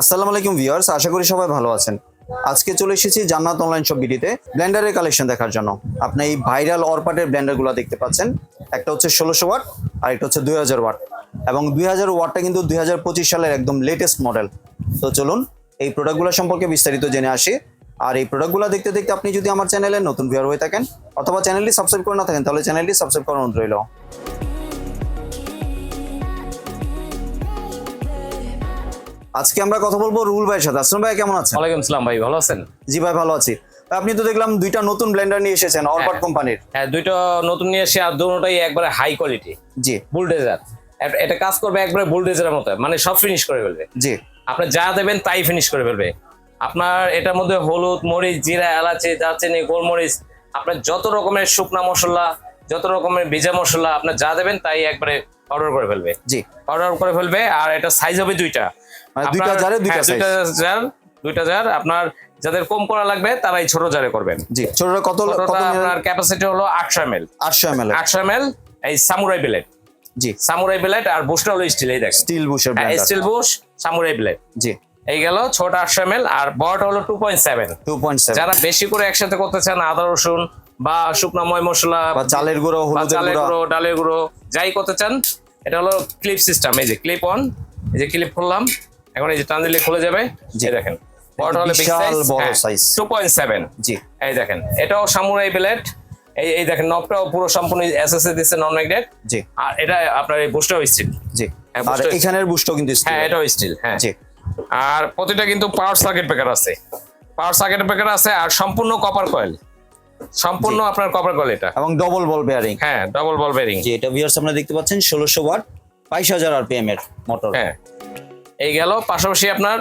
আসসালামু আলাইকুম ভিউয়ার্স, আশা করি সবাই ভালো আছেন। আজকে চলে এসেছি জান্নাত অনলাইন শপ বিডিতে ব্লেন্ডারের কালেকশন দেখার জন্য। আপনি এই ভাইরাল অরপাটের ব্লেন্ডারগুলো দেখতে পাচ্ছেন। একটা হচ্ছে ষোলোশো ওয়াট, আর একটা হচ্ছে দুই হাজার ওয়াট। এবং দুই হাজার ওয়াটটা কিন্তু দুই হাজার পঁচিশ সালের একদম লেটেস্ট মডেল তো চলুন, এই প্রোডাক্টগুলো সম্পর্কে বিস্তারিত জেনে আসি। আর এই প্রোডাক্টগুলো দেখতে দেখতে আপনি যদি আমার চ্যানেলে নতুন ভিউয়ার হয়ে থাকেন, অথবা চ্যানেলটি সাবস্ক্রাইব করে না থাকেন, তাহলে চ্যানেলটি সাবস্ক্রাইব অনুরোধ রইল। আজকে আমরা কথা বলব রুল ভাইয়ের সাথে। আসলাম ভাই কেমন আছেন? ওয়ালাইকুম সালাম ভাই ভালো আছেন? জি ভাই ভালো আছি। আপনি তো দেখলাম দুইটা নতুন ব্লেন্ডার নিয়ে এসেছেন অরবাট কোম্পানির হ্যাঁ। দুইটা নতুন নিয়ে এসে আর দুটোটাই একবারে হাই কোয়ালিটি জি। বুলডেজার এটা কাজ করবে একবারে বুলডেজারের মতো মানে সব ফিনিশ করে ফেলবে। জি। আপনি যা দেবেন তাই ফিনিশ করে ফেলবে। আপনার এটার মধ্যে হলুদ মরিচ জিরা এলাচি দারচিনি গোলমরিচ আপনার যত রকমের শুকনা মশলা যত রকমের ভেজা মশলা আপনার যা দেবেন তাই একবারে অর্ডার করে ফেলবে। জি। অর্ডার করে ফেলবে আর এটা সাইজ হবে দুইটা। দুইটা আপনার- জারে দুইটা হ্যাঁ, দুইটা জার দুইটা জার আপনার যাদের কম করা লাগবে তারাই ছোট জারে করবেন। জি ছোটটা কত কত আপনার ক্যাপাসিটি হলো আটশো এম এল আটশো এম এল এই সামুরাই ব্লেড জি। সামুরাই ব্লেড আর বুশটা হলো স্টিল এই দেখেন। Steel বুশের blender steel bush samurai blade জি। এই গেল ছোট আটশো এম আর বড়টা হলো two point seven two point seven যারা বেশি করে একসাথে করতে চান আদা রসুন বা শুকনো ময় মশলা বা চালের গুঁড়ো চালের গুঁড়ো। ডালের গুঁড়ো যাই করতে চান এটা হলো ক্লিপ সিস্টেম এই যে ক্লিপ অন এই যে ক্লিপ খুললাম এখন এই যে টান দিলে খুলে যাবে জি। এই দেখেন। বড়টা হলো বিশাল বড় size। টু পয়েন্ট সেভেন জি। এই দেখেন এটাও সামুরাই ব্লেড এই এই দেখেন নবটাও পুরো সম্পূর্ণ এসএসএ দিচ্ছে নন ম্যাগনেট জি। আর এটা আপনার এই বুস্টাও স্টিল জি। হ্যাঁ, আর এখানের বুস্টও কিন্তু steel। হ্যাঁ এটাও স্টিল হ্যাঁ। জি। আর প্রতিটা কিন্তু পাওয়ার সার্কিট ব্রেকার আছে। পাওয়ার সার্কিট ব্রেকার আছে আর সম্পূর্ণ কপার কয়েল সম্পূর্ণ আপনার কপার কয়েল এটা। এবং ডবল বল বেয়ারিং হ্যাঁ ডবল বল বেয়ারিং জি এটা ভিউয়ার্স আপনারা দেখতে পাচ্ছেন ষোলোশো ওয়াট বাইশ হাজার আরপিএম এর মোটর হ্যাঁ। এই গেল। পাশাপাশি আপনার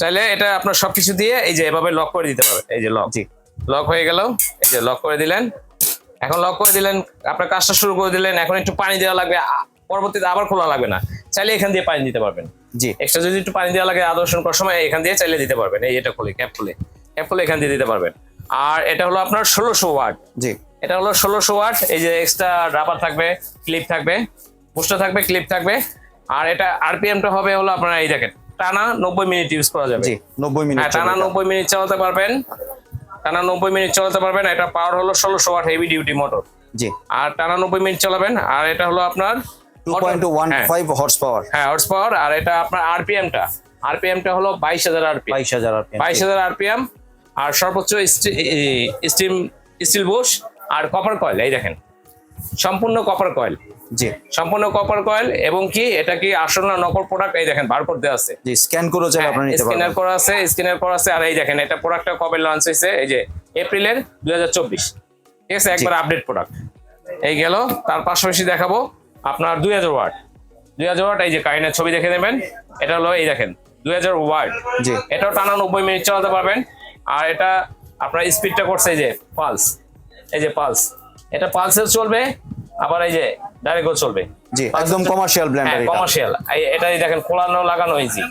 চাইলে এটা আপনার সবকিছু দিয়ে এই যে এভাবে লক করে দিতে পারবে এই যে লক জি। লক হয়ে গেল। এই যে লক করে দিলেন। এখন লক করে দিলেন। আপনার কাজটা শুরু করে দিলেন। এখন একটু পানি দেওয়া লাগবে। পরবর্তীতে আবার খোলা লাগবে না। চাইলে এখান দিয়ে পানি দিতে পারবেন। জি। এক্সট্রা যদি একটু পানি দেওয়া লাগে আদর্শন করার সময় এখান দিয়ে চাইলে দিতে পারবেন। এই এটা খুলে ক্যাপ খুলে। ক্যাপ খুলে এখান দিয়ে দিতে পারবেন। আর এটা হলো আপনার ষোলোশো ওয়াট। জি। এটা হলো ষোলোশো ওয়াট। এই যে এক্সট্রা রাবার থাকবে ক্লিপ থাকবে। বুস্টার থাকবে ক্লিপ থাকবে। আর এটা আরপিএমটা হবে হলো আপনার এই দেখেন টানা নব্বই মিনিট ইউজ করা যাবে। জি নব্বই মিনিট হ্যাঁ টানা নব্বই মিনিট চালাতে পারবেন। টানা নব্বই মিনিট চালাতে পারবেন এটা পাওয়ার হলো ষোলোশো ওয়াট হেভি ডিউটি মোটর জি। আর টানা নব্বই মিনিট চালাবেন আর এটা হলো আপনার টু পয়েন্ট ওয়ান হ্যাঁ, ফাইভ হর্স পাওয়ার হ্যাঁ হর্স পাওয়ার আর এটা আপনার আরপিএমটা। আরপিএমটা হলো বাইশ হাজার আরপিএম। বাইশ হাজার আরপিএম বাইশ হাজার আরপিএম আর সর্বোচ্চ স্টিম স্টিল বুশ আর কপার কয়েল এই দেখেন। সম্পূর্ণ কপার কয়েল জি। সম্পূর্ণ কপার কয়েল এবং কি এটা কি আসল না নকল প্রোডাক্ট এই দেখেন বার দেওয়া আছে। জি স্ক্যান করে চাইলে আপনারা নিতে স্ক্যানার করা আছে স্ক্যানার করা আছে। আর এই দেখেন এটা প্রোডাক্টটা কবে লঞ্চ হয়েছে? এই যে এপ্রিলের দুই হাজার চব্বিশ। ঠিক আছে একবার আপডেট প্রোডাক্ট এই গেল তার পাশাপাশি দেখাবো আপনার দুই হাজার ওয়াট। দুই হাজার ওয়াট এই যে কাইনের ছবি দেখে নেবেন। এটা হলো এই দেখেন দুই হাজার ওয়াট। জি। এটাও টানা নব্বই মিনিট চালাতে পারবেন। আর এটা আপনার স্পিডটা করছে এই যে পালস এই যে পালস এটা পালসেও চলবে আবার এই যে ডাইরেক্টও চলবে। জি একদম কমার্শিয়াল ব্লেন্ডার হ্যাঁ এটা। কমার্শিয়াল এটাই দেখেন খোলানো লাগানো হয়েছে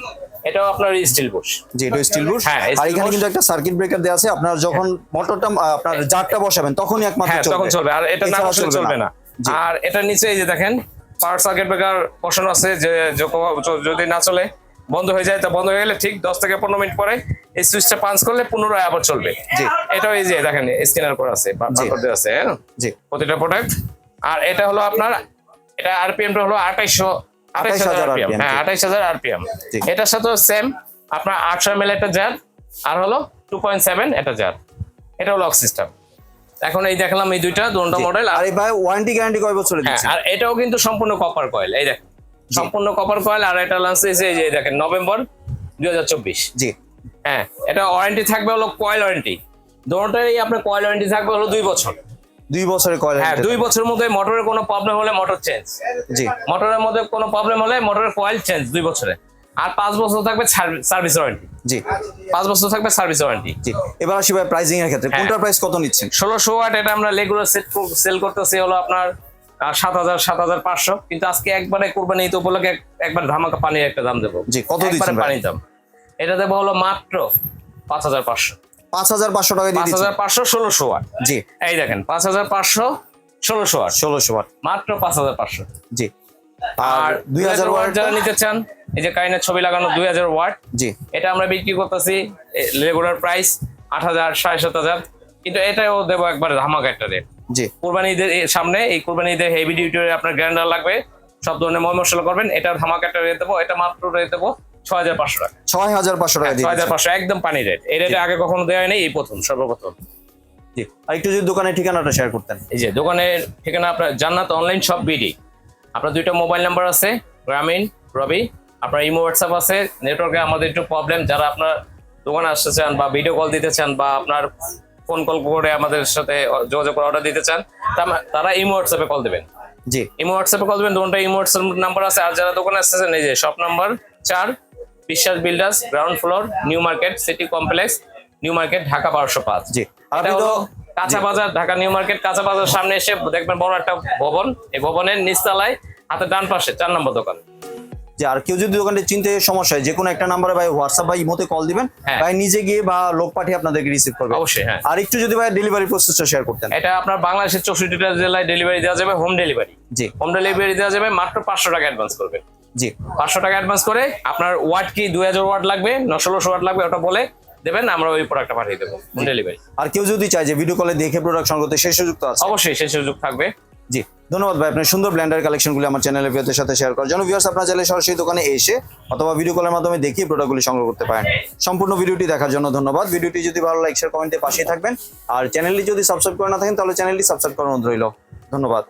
এটাও আপনার স্টিল বুশ জি এটা স্টিল বুশ হ্যাঁ, আর এখানে কিন্তু একটা সার্কিট ব্রেকার দেওয়া আছে। আপনার যখন মোটরটা আপনার জারটা বসাবেন তখনই একমাত্র হ্যাঁ তখন চলবে। আর এটা না বসলে চলবে না। আর এটা নিচে এই যে দেখেন পাওয়ার সার্কিট ব্রেকার বসানো আছে। যে যদি না চলে বন্ধ হয়ে যায় তা বন্ধ হয়ে গেলে ঠিক দশ থেকে পনেরো মিনিট পরে এই সুইচটা পাঞ্চ করলে পুনরায় আবার চলবে। এটাও এই যে দেখেন স্ক্যানার করা আছে আছে হ্যাঁ? প্রতিটা প্রোডাক্ট আর এটা হলো আপনার এটা আরপিএমটা হলো আঠাইশশো আঠাইশ হাজার 28,000 আরপিএম হ্যাঁ। আঠাইশ হাজার আরপিএম। এটার সাথেও সেম আপনার আটশো এম একটা জার আর হলো টু পয়েন্ট সেভেন এটা জার এটা হলো লক সিস্টেম এখন এই দেখলাম এই দুইটা দুটো মডেল আর এই ভাই ওয়ারেন্টি গ্যারান্টি কয় বছরের হ্যাঁ দিচ্ছে আর এটাও কিন্তু সম্পূর্ণ কপার কয়েল এই দেখেন। সম্পূর্ণ কপার কয়েল আর এটা লঞ্চ হয়েছে এই যে দেখেন নভেম্বর দুই হাজার চব্বিশ। জি। হ্যাঁ এটা ওয়ারেন্টি থাকবে হলো কয়েল ওয়ারেন্টি দুটোটাই আপনার কয়েল ওয়ারেন্টি থাকবে হলো দুই বছর। দুই বছরের কয়েল হ্যাঁ দুই বছরের মধ্যে মোটরের কোনো প্রবলেম হলে মোটর চেঞ্জ জি। মোটরের মধ্যে কোনো প্রবলেম হলে মোটরের কয়েল চেঞ্জ দুই বছরে। আর পাঁচ বছর থাকবে সার্ভিস ওয়ারেন্টি জি। পাঁচ বছর থাকবে সার্ভিস ওয়ারেন্টি জি। এবার আসি ভাই প্রাইসিং এর ক্ষেত্রে। হ্যাঁ। কোনটার প্রাইস কত নিচ্ছেন? ষোলোশো ওয়াট এটা আমরা রেগুলার সেট সেল করতেছি হলো আপনার সাত হাজার সাত হাজার পাঁচশো। কিন্তু আজকে একবারে কোরবানি ঈদ উপলক্ষে এক- একবার ধামাকা পানির একটা দাম দেবো। জি, কত দিচ্ছেন? পানির দাম। এটা দেবো হলো মাত্র পাঁচ হাজার পাঁচশো। পাঁচ হাজার পাঁচশো টাকা দিয়ে পাঁচ হাজার পাঁচশো ষোলোশো ওয়াট। জি। এই দেখেন পাঁচ হাজার পাঁচশো ষোলোশো ওয়াট। ষোলোশো ওয়াট। মাত্র পাঁচ হাজার পাঁচশো। জি। আর দুই হাজার ওয়াট যারা নিতে চান এই যে কারেন্টের ছবি লাগানো দুই হাজার ওয়াট জি। এটা আমরা বিক্রি করতেছি রেগুলার প্রাইস আট হাজার সাড়ে সাত হাজার। কিন্তু এটাও দেবো একবার ধামাকা একটা রেট জি। কোরবানি ঈদের সামনে এই কোরবানি ঈদের হেভি ডিউটি আপনার গ্রাইন্ডার লাগবে সব ধরনের ময় মশলা করবেন এটা ধামাকা একটা রেট দেবো এটা মাত্র রেট দেবো ছয় হাজার পাঁচশো টাকা। ছয় হাজার পাঁচশো টাকা দিয়ে ছয় হাজার পাঁচশো একদম পানি রেট এই রেটে আগে কখনো দেওয়া হয়নি এই প্রথম সর্বপ্রথম। জি। আর একটু যদি দোকানের ঠিকানাটা শেয়ার করতেন। এই যে দোকানের ঠিকানা আপনার জান্নাত অনলাইন শপ বিডি আপনার দুইটা মোবাইল নাম্বার আছে গ্রামীণ রবি। আপনার ইমো হোয়াটসঅ্যাপ আছে। নেটওয়ার্কে আমাদের একটু প্রবলেম যারা আপনার দোকানে আসতে চান বা ভিডিও কল দিতে চান বা আপনার ফোন কল করে আমাদের সাথে যোগাযোগ করে অর্ডার দিতে চান তারা ইমো হোয়াটসঅ্যাপে কল দেবেন। জি। ইমো হোয়াটসঅ্যাপে কল দেবেন দোকানটা ইমো হোয়াটসঅ্যাপ নাম্বার আছে। আর যারা দোকানে আসতেছেন এই যে শপ নাম্বার চার Biswas builders ground floor new market city complex new market Dhaka বারোশো পাঁচ জি আপনি তো কাঁচা বাজার ঢাকা নিউ মার্কেট কাঁচা বাজার সামনে এসে দেখবেন বড় একটা ভবন। এই ভবনের নিচতলায় হাতে ডান পাশে চার নম্বর দোকান। যে আর কেউ যদি দোকানটি চিনতে সমস্যা হয় যে কোনো একটা নাম্বারে ভাই হোয়াটসঅ্যাপ বা ইমোতে কল দিবেন হ্যাঁ। ভাই নিজে গিয়ে বা লোক পাঠিয়ে আপনাদেরকে রিসিভ করবে। অবশ্যই হ্যাঁ। আর একটু যদি ভাই ডেলিভারি প্রসেসটা শেয়ার করতেন। এটা আপনার বাংলাদেশের চৌষট্টিটা জেলায় ডেলিভারি দেওয়া যাবে হোম ডেলিভারি জি। হোম ডেলিভারি দেওয়া যাবে মাত্র পাঁচশো টাকা অ্যাডভান্স করবেন জি। পাঁচশো টাকা অ্যাডভান্স করে আপনার ওয়াট কি দুই হাজার ওয়াট লাগবে না ষোলোশো ওয়াট লাগবে ওটা বলে দেবেন আমরা ওই প্রোডাক্টটা পাঠিয়ে দেবো হোম ডেলিভারি আর কেউ যদি চায় যে ভিডিও কলে দেখে প্রোডাকশন করতে সেই সুযোগ তো আছে। অবশ্যই সেই সুযোগ থাকবে। জি। ধন্যবাদ ভাই আপনার সুন্দর ব্ল্যান্ডার কালেকশনগুলি আমার চ্যানেলের ভিউদের সাথে শেয়ার করার জন্য। ভিউয়ার্স আপনার চাইলে সরাসরি দোকানে এসে অথবা ভিডিও কলের মাধ্যমে দেখিয়ে প্রোডাক্টগুলি সংগ্রহ করতে পারেন। সম্পূর্ণ ভিডিওটি দেখার জন্য ধন্যবাদ। ভিডিওটি যদি ভালো লাইক শেয়ার কমেন্টে পাশেই থাকবেন। আর চ্যানেলটি যদি সাবস্ক্রাইব করে না থাকেন তাহলে চ্যানেলটি সাবস্ক্রাইব করার অনুরোধ রইল। ধন্যবাদ।